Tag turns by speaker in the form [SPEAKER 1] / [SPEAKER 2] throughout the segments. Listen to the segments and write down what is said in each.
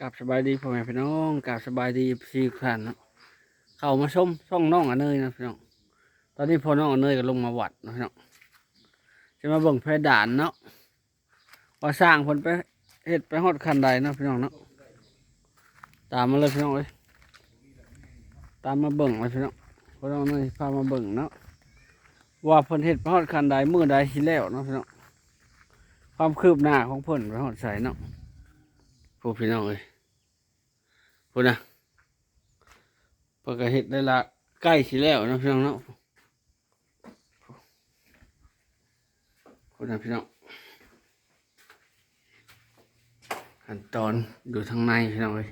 [SPEAKER 1] กับสบายดีพ่อแม่พี่น้องกับสบายดีสี่ท่านเนะเข้ามาชมช่องน้องอเนยนะพี่น้องตอนนี้พ่อน้องอเนยก็ลงมาวัดนะพี่น้องจะมาเบิ่งเพดานเนาะว่าสร้างคนไปเฮ็ดไปฮอดคันใดเนาะพี่น้องเนาะตามมาเลยพี่น้องเลยตามมาเบิ่งเลยพี่น้องพี่น้องเนยพามาเบิ่งเนาะว่าเพิ่นเฮ็ดไปฮอดคันใดมื้อใดที่แล้วเนาะพี่น้องความคืบหน้าของเพิ่นไปฮอดใส่เนาะ พวกพี่น้องเอ้ยพูนะเพื่อก็เห็ดได้ละใกล้สิแล้วนะพี่น้องเนาะพูนะพี่น้องขั้นตอนอยู่ทางในพี่น้องเอ้ย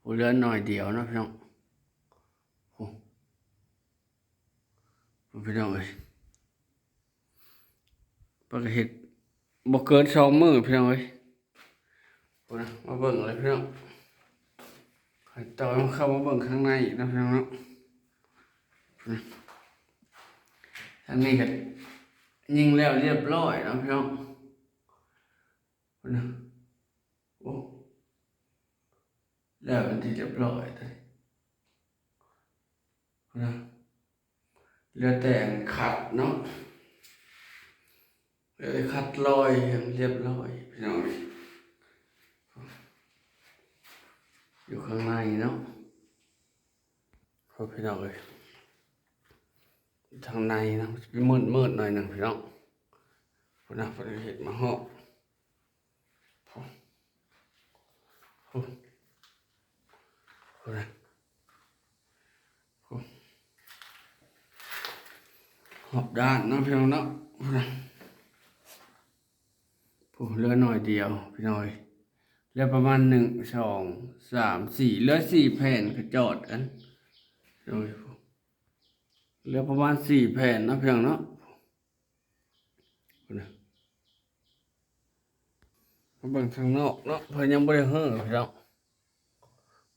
[SPEAKER 1] ผู้เลือนหน่อยเดียวนะพี่น้องพี่น้องเอ้ยเพื่อก็เห็ดบ่เกินสองมือพี่น้องเอ้ย พูดนะมาเบิ่งเลยพี่น้องให้ต่อมาเข้ามาเบิ่งข้างในอีกนะพี่น้องเนาะทางนี้ก็ยิงแล้วเรียบร้อยนะพี่น้องพูดนะโอ้แล้วเป็นที่เรียบร้อยเลยพูดนะเหลือแต่งขัดเนาะเหลือขัดรอยอย่างเรียบร้อยพี่น้อง อยู่ข้างในเนาะพอพี่น้องเลยทางในนะมันจะเป็นมืดมืดหน่อยหนึ่งพี่น้องพนะพอได้เห็นมาหอบพอพอพอนะพอหอบด้านนะพี่น้องเนาะพอนะพอเลือหน่อยเดียวพี่น้อย เหลือประมาณหนึ่งสองสามสี่เหลือสี่แผ่นก็จอดกันโดยเหลือประมาณสี่แผ่นนะเพียงเนาะนะมาเบิ่งทางนอกเนาะเพิ่นยังไม่ได้เฮ้อพี่น้อง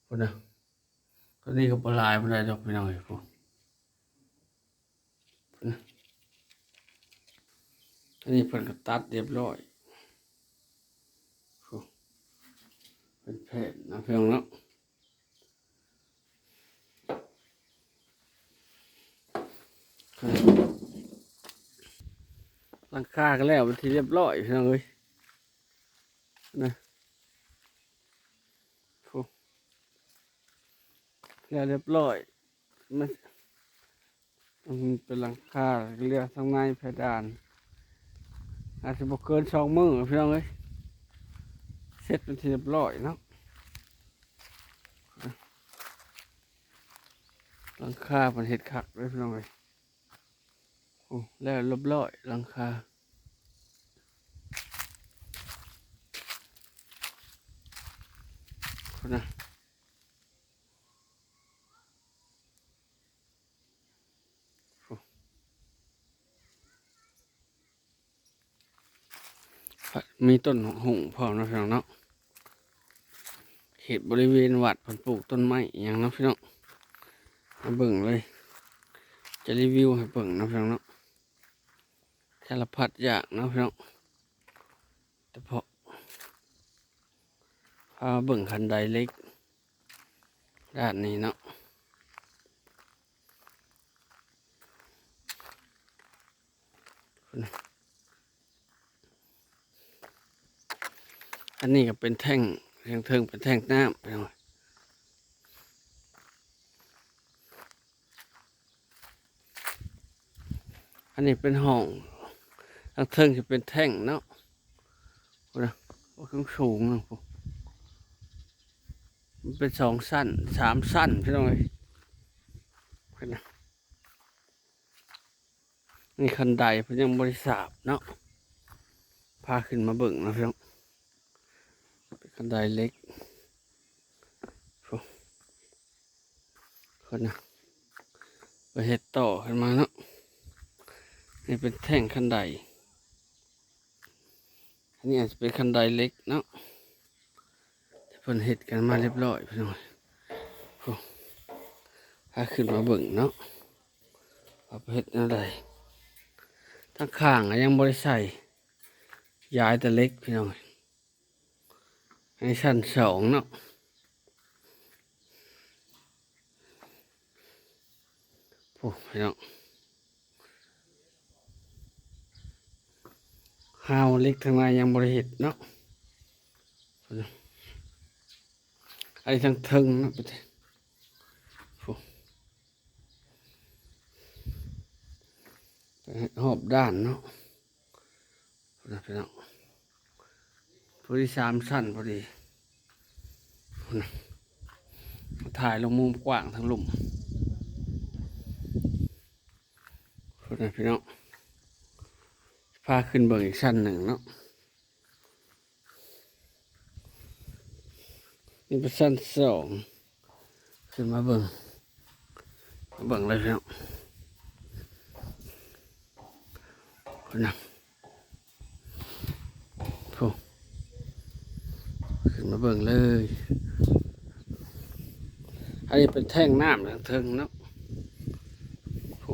[SPEAKER 1] พุ่นนะตอนนี้ก็ปลายบ่ได้ดอกพี่น้องเอ้ยพุ่นพุ่นะอันนี้เพิ่นก็ตัดเรียบร้อย เป็นเพศนนะเพียงแล้วหลังคากันแล้วเป็นที่เรียบร้อยพี่น้องเอ้ยนะโอ้แล้วเรียบร้อยมันมันเป็นหลังคาเรียกทางในเพดานอาจจะบอกเกินสองมือพี่น้องเอ้ย เสร็จเป็นที่เรียบร้อยเนาะหลังคาเป็นเห็ดขักเลยพี่น้องเลยโอ้แล้วเรียบร้อยหลังคาคนนะโอ้ มีต้นหงพร้อมนะพี่น้องเนาะเขตบริเวณวัดผลปลูกต้นไม้อย่างเนาะพี่น้องมาเบิ่งเลย จะรีวิวให้เบิ่งนะพี่น้องเนาะสารพัดอยางนะพี่น้องแต่พอพาเบิ่งคันไดเล็กด้านนี้เนาะันนี้ก็เป็นแท่งเทิงเทิงเป็นแท่งน้ำพี่น้องอันนี้เป็นห้องทางเทิงจะเป็นแท่งเนาะโอ้โอ้ข้างสูงนะผมมันเป็นสองสั้นสามสั้นพี่น้องเอ้ยน,นี่คันไดเพิ่นยังบริสาบเนาะพาขึ้นมาเบิ่งนะพี่น้อง คันไดเล็กโอ้คนนะไปเฮ็ดต่อขึ้นมาเนาะนี่เป็นแท่งคันไดอันนี้อาจจะเป็นคันไดเล็กเนาะที่เพิ่นเห็ดกันมาเรียบร้อยพี่น้องโอ้าขึ้นมาเบิ่งเนาะว่าเห็ดอะไรทั้งข้างยังบริใส่ย้ายแต่เล็กพี่น้อย งอันนี้ชั้นสองเนาะโอ้พี่น้องห้าวเล็กทางในยังบริเหตเนาะอันนี้ทางทิงเนาะประเทศโอ้หอบด้านเนาะพุ่นน่ะพี่น้อง พอดีสามชั้นพอดีถ่ายลงมุมกว้างทั้งหลุมพุ่นะพี่น้องพาขึ้นเบิ่งอีกชั้นหนึ่งเนาะนี่เป็นชั้นสองขึ้นมาเบิ่งเบิ่งเลยพี่น้องคนน่ะโถขึ้น มาเบิ่งเลย อันนี้เป็นแท่งน้ำทางเทิงเนาะโถ่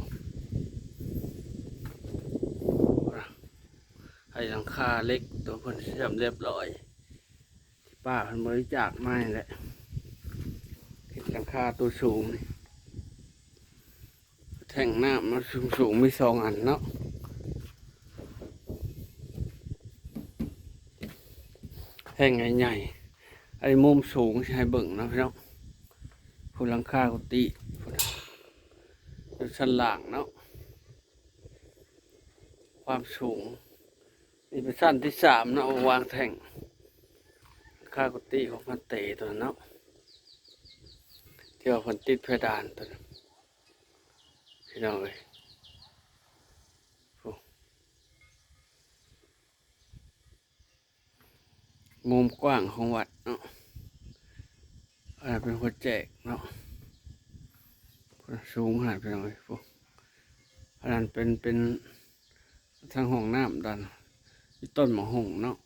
[SPEAKER 1] ไอ้หลังคาเล็กตัวเพิ่นเชื่อมเรียบร้อยที่ป้าเพิ่นบริจาคมานี่แหละเห็นหลังคาตัวสูงนี่แท่งน้ำมันสูงสูงๆมีสองอันเนาะแท่งใหญ่ๆ ไอ้มุมสูงใช้เบิ่งนะพี่น้องผู้ลังคากุฏิอยู่ชั้นล่างเนาะความสูง นี่เป็นชั้นที่สามเนาะวางแท่งค่ากุฏิของพันเตตัวนั้นเนาะเที่ยวพันติดเพดานตัวนั้นพี่น้องเอ้ยโอ้ มุมกว้างของวัดเนาะอันนั้นเป็นหัวแจกเนาะคนสูงขนาดพี่น้องพวกอันนั้นเป็นเป็นทางห้องน้ำดันที่ต้นหมะหงเนาะ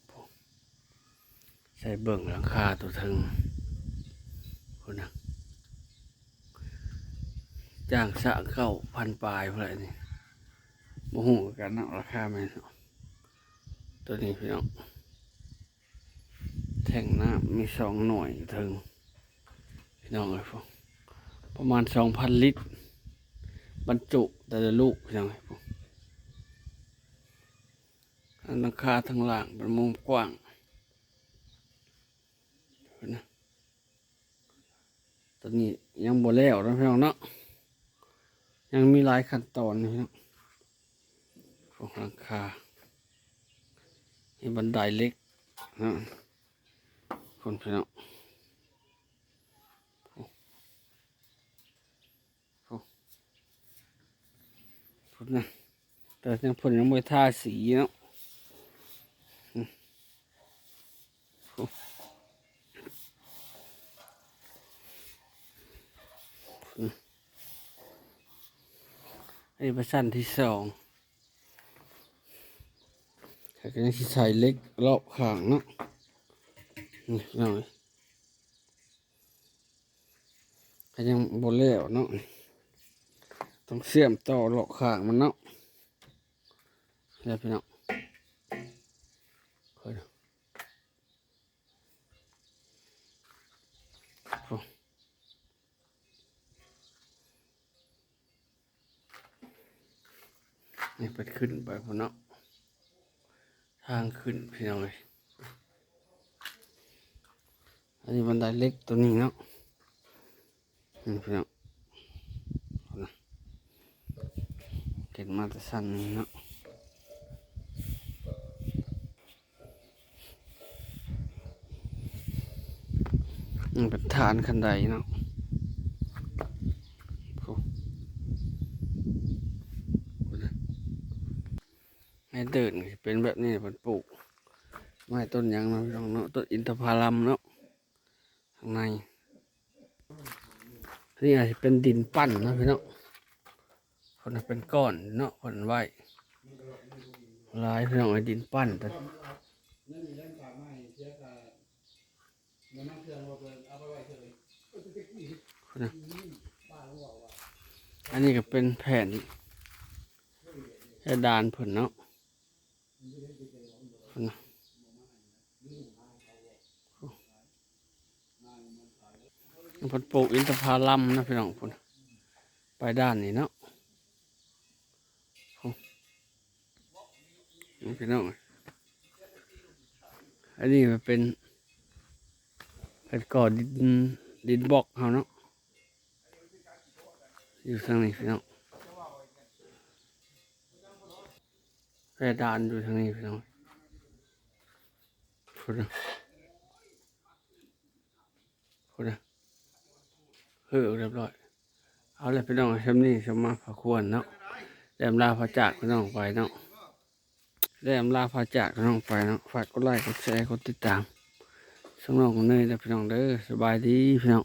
[SPEAKER 1] ใส่เบิ่งหลังคาตัวถึงคนนะจ้างสะเข้าพันปลายเพื่นี่บ่หูกันเนาะราคาแม่เนาะตัวนี้พี่น้อง แท่งน้ำมีสองหน่วยถึงพี่น้องเลยพวกประมาณสองพันลิตร บรรจุแต่ละลูกพี่น้องเลยพวกอันลังคาทั้งหลังเป็นมุมกว้างนะตอนนี้ยังบ่แล้วนะพี่น้องเนาะยังมีหลายขั้นตอนนี่พี่น้องของหลังคามีบันไดเล็กนะ คนพี่น้องพุ่นนะแต่ยังพุ่นยังไม่ทาสีเนาะอืมโอ้ป็นสั้นที่สองแต่ก็ยังสิใส่เล็กรอบข้างเนาะ หน่อยก็ยังบนแล้วเนาะต้องเสียมต่อรอบข้างมันเนาะแล้วพี่น้องคยนี่ไปขึ้นไปพนเนาะทางขึ้นพี่น้องเลย อันนี้บันไดเล็กตัวนี้เนาะนี่พี่น้องเอนะเก็บมาแต่สั้นนี่เนาะเป็นฐานคันไดเนาะโอ้โหนะให้เดินเป็นแบบนี้มันปลูกไม้ต้นยังเนาะพี่น้องเนาะต้นอินทผลัมเนาะ ในนี่อาจจะเป็นดินปั้นนะพี่น้องคนเป็นก้อนเนาะคนไว้ลายพี่น้องไอ้ดินปั้นแต่คนอันนี้ก็เป็นแผ่นเพดานผลเนาะ เพิ่นปลูกอินทผลัมนะพี่น้องพุ่นไปด้านนี้เนาะพี่น้องอันนี้มันเป็นเป็นก่อดินดินบล็อกเขาเนาะอยู่ทางนี้พี่น้องเพดานอยู่ทางนี้พี่น้องพุ่นนะพุ่นนะ เฮ้อเรียบร้อย เอาเลยพี่น้องชมนี่ชมมาพอควรเนาะแดมลาพระจากพี่น้องไปเนาะแดมลาพระจากพี่น้องไปเนาะฝากกดไลค์กดแชร์กดติดตามช่องน้องของเนยและพี่น้องเด้อสบายดีพี่น้อง